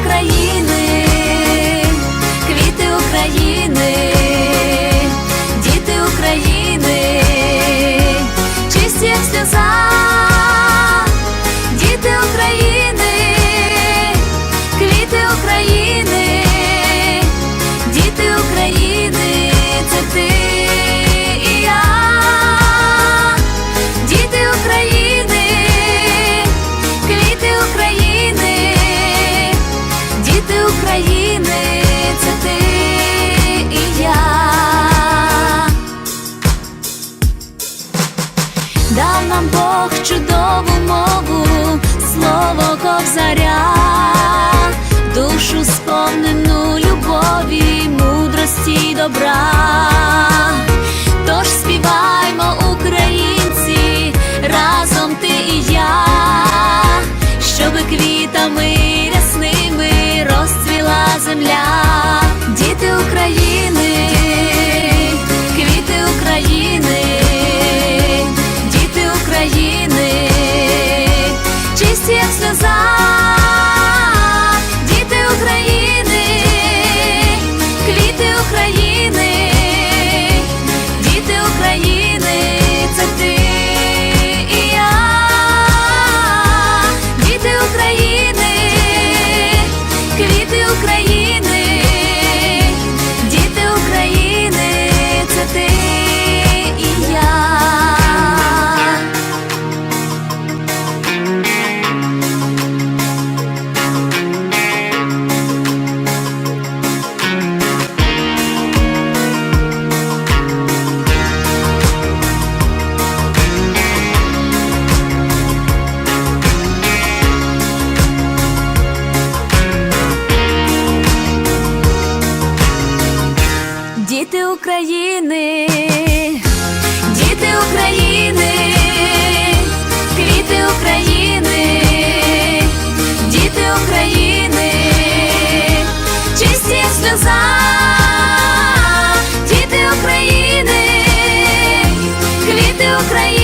України. дав нам Бог чудову мову, слово ковзаря, душу сповнену любові, мудрості й добра, тож співаймо, українці, разом ти і я, щоби квітами рясними розцвіла земля, діти України. сльоза, діти України, квіти України.